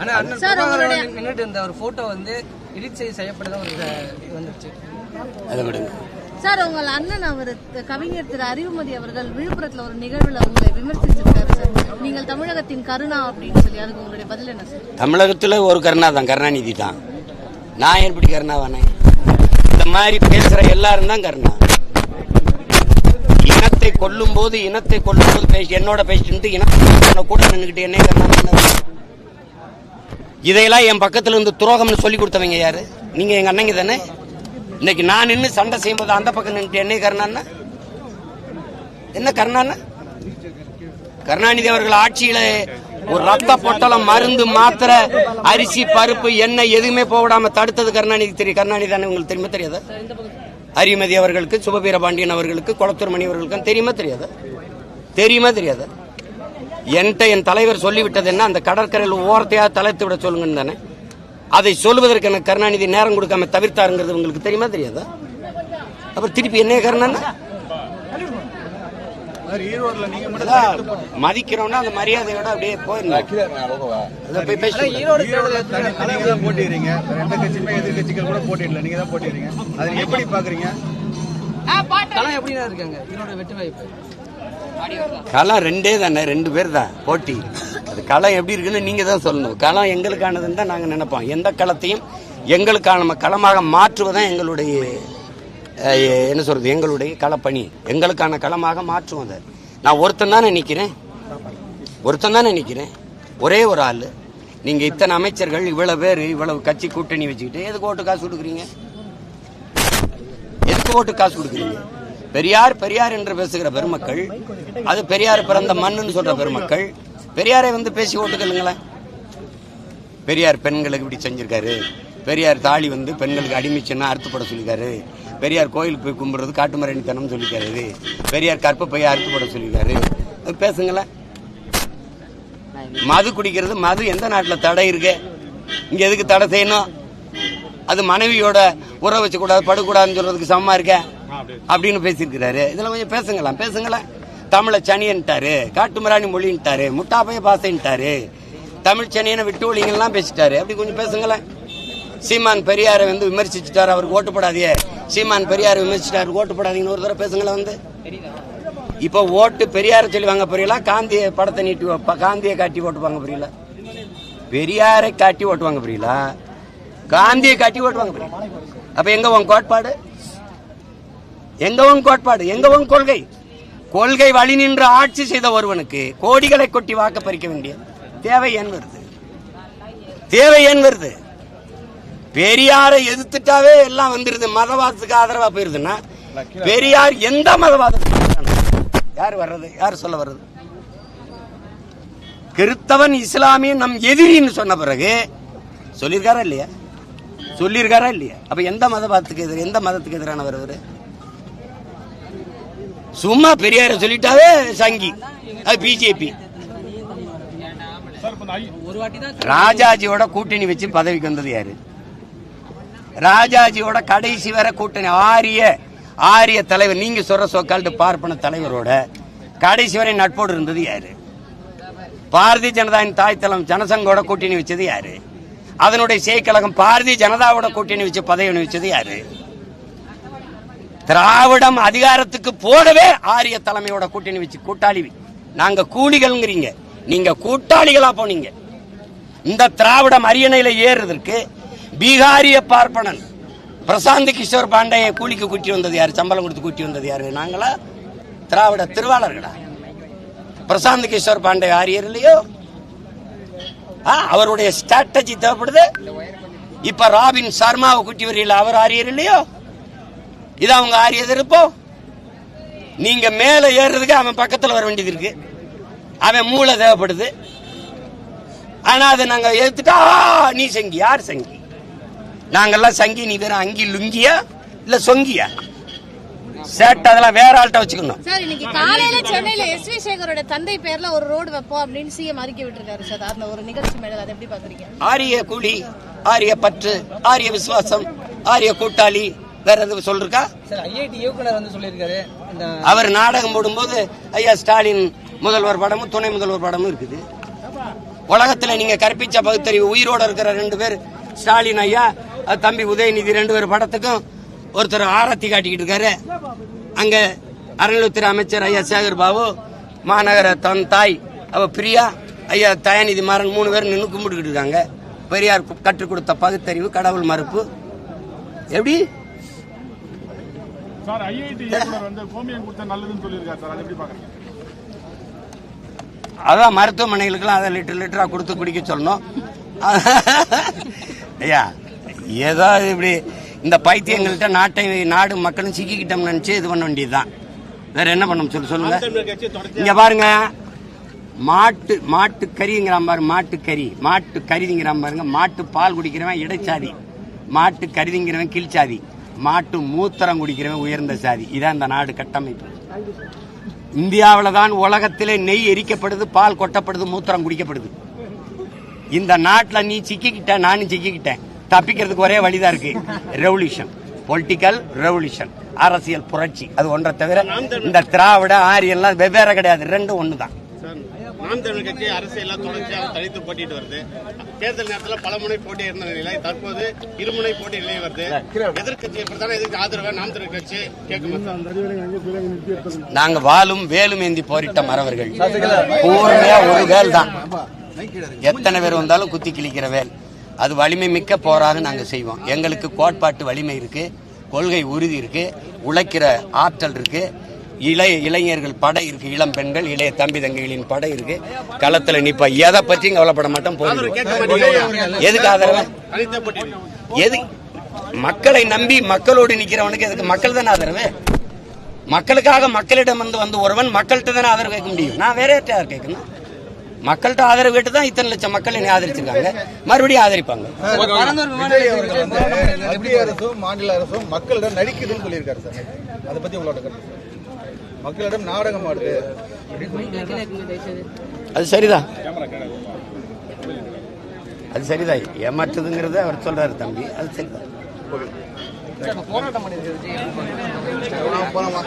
ஆனா அண்ணன் நின்னுட்டு இருந்த ஒரு போட்டோ வந்து எடிட் செய்து செய்யப்பட்டதா ஒரு வந்துருச்சு. அதை விடுங்க சார் உங்கள் அண்ணன் அவர் கவிஞர் திரு அறிவுமதி அவர்கள் விழுப்புரத்துல ஒரு நிகழ்வுல உங்களை விமர்சிச்சிருக்காரு சார். நீங்கள் தமிழகத்தின் கருணா அப்படின்னு சொல்லி அதுக்கு உங்களுடைய பதில் என்ன சார்? தமிழகத்தில் ஒரு கருணா தான் கருணாநிதி தான். நான் எப்படி கருணாவானே இந்த மாதிரி பேசுற எல்லாரும் தான் கருணா. இனத்தை கொல்லும் போது இனத்தை கொல்லும் போது பேசி என்னோட பேசிட்டு இனத்தை கூட நின்றுக்கிட்டு என்ன கருணா? இதையெல்லாம் என் பக்கத்துல இருந்து துரோகம்னு சொல்லி கொடுத்தவங்க யாரு? நீங்க எங்க அண்ணங்க தானே? இன்னைக்கு நான் நின்று சண்டை செய்யும்போது அந்த பக்கம் நின்று என்ன கருணான்னா? என்ன கருணான்னா? கருணாநிதி அவர்கள் ஆட்சியில ஒரு ரத்த பொட்டலம் மருந்து மாத்திர அரிசி பருப்பு எண்ணெய் எதுவுமே போடாம தடுத்தது கருணாநிதி தெரியும் கருணாநிதி தானே உங்களுக்கு தெரியுமா தெரியாது? அரிமதி அவர்களுக்கு சுபவீர பாண்டியன் அவர்களுக்கு குளத்தூர் மணி அவர்களுக்கு தெரியுமா தெரியாது? தெரியுமா தெரியாது? என்கிட்ட என் தலைவர் சொல்லிவிட்டது என்ன? அந்த கடற்கரையில் ஓரத்தையாக தலைத்து விட சொல்லுங்கன்னு தானே? அதை சொல்லுவதற்கு எனக்கு கருணாநிதி நேரம் கொடுக்காம தவிர்த்தாருங்கிறது உங்களுக்கு தெரியுமா தெரியாதா? அப்புறம் திருப்பி என்ன கருணான்னா மதிக்கிறோம்னா அந்த மரியாதையோட அப்படியே போயிருந்தோம் போட்டிடுறீங்க. எதிர்கட்சிகள் கூட போட்டிடல. நீங்க தான் போட்டிடுறீங்க. அதை எப்படி பாக்குறீங்க? இருக்காங்க? களம் ரெண்டே தானே ரெண்டு பேர் தான் போட்டி. அது களம் எப்படி இருக்குன்னு நீங்க தான் சொல்லணும். களம் எங்களுக்கானதுன்னு தான் நாங்க நினைப்போம். எந்த களத்தையும் எங்களுக்கான களமாக மாற்றுவதுதான் எங்களுடைய என்ன சொல்றது எங்களுடைய களப்பணி. எங்களுக்கான களமாக மாற்றுவோம் அதை. நான் ஒருத்தன் தானே நினைக்கிறேன் ஒருத்தன் தானே நினைக்கிறேன் ஒரே ஒரு ஆள். நீங்க இத்தனை அமைச்சர்கள் இவ்வளவு பேர் இவ்வளவு கட்சி கூட்டணி வச்சுக்கிட்டு எதுக்கு ஓட்டு காசு கொடுக்குறீங்க? எதுக்கு ஓட்டு காசு கொடுக்குறீங்க? பெரியார் பெரியார் என்று பேசுகிற பெருமக்கள் அது பெரியார் பிறந்த மண்ணுன்னு சொல்ற பெருமக்கள் பெரியாரை வந்து பேசி ஓட்டுக்கலுங்களேன் பெரியார் பெண்களுக்கு இப்படி செஞ்சிருக்காரு. பெரியார் தாலி வந்து பெண்களுக்கு அடிமைச்சுன்னா அறுத்துப்பட சொல்லியிருக்காரு. பெரியார் கோயிலுக்கு போய் கும்பிடுறது காட்டுமரணித்தனம் சொல்லியிருக்காரு பெரியார் கற்பப்பையை அறுத்துப்பட சொல்லியிருக்காரு. பேசுங்களேன். மது குடிக்கிறது மது எந்த நாட்டில் தடை இருக்கு? இங்க எதுக்கு தடை செய்யணும்? அது மனைவியோட உறவு வச்சக்கூடாது படக்கூடாதுன்னு சொல்றதுக்கு சமமா இருக்கேன் அப்படின்னு பேசியிருக்கிறாரு. இதில் கொஞ்சம் பேசுங்களேன் பேசுங்களேன். தமிழை சனியன்ட்டாரு காட்டுமிராணி மொழின்ட்டாரு முட்டாப்பைய பாசைன்ட்டாரு. தமிழ் சனியனை விட்டு ஒழிங்கெல்லாம் பேசிட்டாரு. அப்படி கொஞ்சம் பேசுங்களேன். சீமான் பெரியாரை வந்து விமர்சிச்சுட்டாரு அவருக்கு ஓட்டு போடாதே. சீமான் பெரியாரை விமர்சிச்சிட்டாரு ஓட்டு போடாதீங்கன்னு ஒரு தடவை பேசுங்களேன் வந்து. இப்போ ஓட்டு பெரியாரை சொல்லி வாங்க புரியல காந்திய படத்தை நீட்டி வைப்ப- காந்தியை காட்டி ஓட்டு வாங்க புரியல பெரியாரை காட்டி ஓட்டு வாங்க புரியல காந்தியை காட்டி ஓட்டு வாங்க புரியல அப்ப எங்க உன் கோட்பாடு? எங்க உன் கோட்பாடு? எங்க உன் கொள்கை? கொள்கை வழி நின்று ஆட்சி செய்த ஒருவனுக்கு கோடிகளை கொட்டி வாக்க பறிக்க வேண்டிய தேவை ஏன் வருது? தேவை ஏன் வருது? பெரியாரை எதிர்த்துட்டாவே எல்லாம் வந்துருது. மதவாதத்துக்கு ஆதரவா போயிருதுன்னா பெரியார் எந்த மதவாதத்துக்கு? யார் வர்றது? யார் சொல்ல வர்றது? கிறிஸ்தவன் இஸ்லாமியன் நம் எதிரின்னு சொன்ன பிறகு சொல்லியிருக்காரா இல்லையா? சொல்லியிருக்காரா இல்லையா? அப்ப எந்த மதவாதத்துக்கு எதிர எந்த மதத்துக்கு எதிரானவர் அவரு? சும்மா பெரியார சொல்லிட்டாவே சங்கி. அது பிஜேபி ஒரு வாட்டி தான் ராஜாஜியோட கூட்டணி வச்சு பதவிக்கு வந்தது யாரு? ராஜாஜியோட கடைசி வரை கூட்டணி ஆரிய ஆரிய தலைவர் நீங்க சொல்ற சொக்கால்ட்டு பார்ப்பன தலைவரோட கடைசி வரை நட்போடு இருந்தது யாரு? பாரதிய ஜனதாவின் தாய் தளம் ஜனசங்கோட கூட்டணி வச்சது யாரு? அதனுடைய செயற்கழகம் பாரதிய ஜனதாவோட கூட்டணி வச்சு பதவி வச்சது யாரு? திராவிடம் அதிகாரத்துக்கு போடவே ஆரிய தலைமையோட கூட்டணி வச்சு கூட்டாளி. நாங்க கூலிகள்ங்கிறீங்க. நீங்க கூட்டாளிகளா போனீங்க. இந்த திராவிடம் அரியணையில ஏறுறதற்கு பீகாரிய பார்ப்பனன் பிரசாந்த் கிஷோர் பாண்டைய கூலிக்கு கூட்டி வந்தது யாரு? சம்பளம் கொடுத்து கூட்டி வந்தது யாரு? நாங்களா? திராவிட திருவாளர்களா? பிரசாந்த் கிஷோர் பாண்டே ஆரியர் இல்லையோ? ஆ, அவருடைய ஸ்ட்ராட்டஜி தேவைப்படுது. இப்ப ராபின் சர்மாவை கூட்டி வரீங்களா அவர் ஆரியர் இல்லையோ? இது அவங்க ஆரிய எதிர்ப்போ? நீங்க மேல ஏறுறதுக்கு அவன் பக்கத்துல வர வேண்டியது இருக்கு. அவன் மூளை தேவைப்படுது. ஆனா அதை நாங்க எடுத்துட்டா நீ சங்கி. யார் சங்கி? நாங்கெல்லாம் சங்கி நீ வேற அங்கி லுங்கியா? இல்ல சொங்கியா? சேட்டை அதெல்லாம் வேற ஆள்கிட்ட வச்சுக்கணும். சார் இன்னைக்கு காலையில சென்னையில எஸ் வி சேகரோட தந்தை பேர்ல ஒரு ரோடு வைப்போம் அப்படின்னு சிஎம் அறிக்கை விட்டுருக்காரு சார். அந்த ஒரு நிகழ்ச்சி மேல அதை எப்படி பாக்குறீங்க ஆரிய கூலி ஆரிய பற்று ஆரிய விசுவாசம் ஆரிய கூட்டாளி வேற எதுவும் சொல்லிருக்கா? ஐஐடி இயக்குனர் வந்து சொல்லியிருக்காரு. அவர் நாடகம் போடும்போது ஐயா ஸ்டாலின் முதல்வர் படமும் துணை முதல்வர் படமும் இருக்குது. உலகத்துல நீங்க கற்பிச்ச பகுத்தறிவு உயிரோட இருக்கிற ரெண்டு பேர் ஸ்டாலின் ஐயா தம்பி உதயநிதி ரெண்டு பேர் படத்துக்கும் ஒருத்தர் ஆரத்தி காட்டிக்கிட்டு இருக்காரு. அங்க அறநிலையத்துறை அமைச்சர் ஐயா சேகர் பாபு மாநகர தன் தாய் அவ பிரியா ஐயா தயாநிதி மாறன் மூணு பேர் நின்று கும்பிட்டுக்கிட்டு இருக்காங்க. பெரியார் கற்றுக் கொடுத்த பகுத்தறிவு கடவுள் மறுப்பு. எப்படி? சார் ஐஐடி இயக்குனர் வந்து கோமியம் கொடுத்தா நல்லதுன்னு சொல்லியிருக்காரு சார். அதை எப்படி பாக்குறீங்க அதான் மருத்துவமனைகளுக்கெல்லாம் அதை லிட்டர் லிட்டரா கொடுத்து குடிக்க சொல்லணும். ஐயா ஏதோ இப்படி இந்த பைத்தியங்கள்ட்ட நாட்டை நாடு மக்களும் சிக்கிக்கிட்டோம்னு நினைச்சு இது பண்ண வேண்டியதுதான். வேற என்ன பண்ண சொல்லு சொல்லுங்க. இங்க பாருங்க. மாட்டு மாட்டு கறிங்கிறான் பாரு மாட்டு கறி. மாட்டு கறிங்கிறான் பாருங்க. மாட்டு பால் குடிக்கிறவன் இடைச்சாதி. மாட்டு கருதிங்கிறவன் கீழ்ச்சாதி. மாட்டு மூத்திரம் குடிக்கிறவன் உயர்ந்த சாதி இதான் இந்த நாடு கட்டமைப்பு. இந்தியாவில் தான் உலகத்திலே நெய் எரிக்கப்படுது பால் கொட்டப்படுது மூத்திரம் குடிக்கப்படுது. இந்த நாட்டில் நீ சிக்கிக்கிட்ட நானும் சிக்கிக்கிட்டேன். தப்பிக்கிறதுக்கு ஒரே வழிதான் இருக்கு. ரெவல்யூஷன் பொலிட்டிக்கல் ரெவல்யூஷன் அரசியல் புரட்சி. அது ஒன்றை தவிர இந்த திராவிட ஆரியெல்லாம் வெவ்வேறு கிடையாது. ரெண்டும் ஒன்று தான் நாம் தமிழ் கட்சி அரசியல் தொடர்ச்சியாக தனித்து போட்டிட்டு வருது. தேர்தல் நேரத்தில் பல முனை போட்டி இருந்த நிலை தற்போது இருமுனை போட்டி நிலை வருது. எதிர்கட்சி பிரதான எதிர்க்கு ஆதரவு நாம் தமிழ் கட்சி கேட்கும் நாங்க வாழும் வேலும் ஏந்தி போரிட்ட மறவர்கள் பூர்ணியா ஒரு வேல் தான். எத்தனை பேர் வந்தாலும் குத்தி கிழிக்கிற வேல். அது வலிமை மிக்க போராக நாங்கள் செய்வோம். எங்களுக்கு கோட்பாட்டு வலிமை இருக்கு. கொள்கை உறுதி இருக்கு. உழைக்கிற ஆற்றல் இருக்கு. இளைய இளைஞர்கள் படை இருக்கு இளம் பெண்கள் இளைய தம்பி தங்கைகளின் படை இருக்கு. களத்துல நிப்ப. எதை பற்றியும் கவலைப்பட மாட்டோம் மாட்டீங்க. எதுக்கு ஆதரவு? எது? மக்களை நம்பி மக்களோடு நிக்கிறவனுக்கு எதுக்கு? மக்கள் தானே ஆதரவு? மக்களுக்காக மக்களிடம் வந்து வந்து ஒருவன் மக்கள்கிட்ட தானே ஆதரவு கேட்க முடியும். நான் வேற யார்கிட்ட யார் கேட்கணும்? மக்கள்கிட்ட ஆதரவு கேட்டு தான் இத்தனை லட்சம் மக்கள் என்னை ஆதரிச்சிருக்காங்க. மறுபடியும் ஆதரிப்பாங்க. மத்திய அரசும் மாநில அரசும் மக்களிடம் நடிக்குதுன்னு சொல்லியிருக்காரு சார். அதை பத்தி உங்களோட கருத்து. மக்களிடம் நாடகம் ஆடுது. அது சரிதான். அது சரிதான். ஏமாற்றுதுங்கிறத அவர் சொல்றாரு தம்பி. அது சரிதான். போராட்டம் பண்ணிருக்கிறது போலாமா?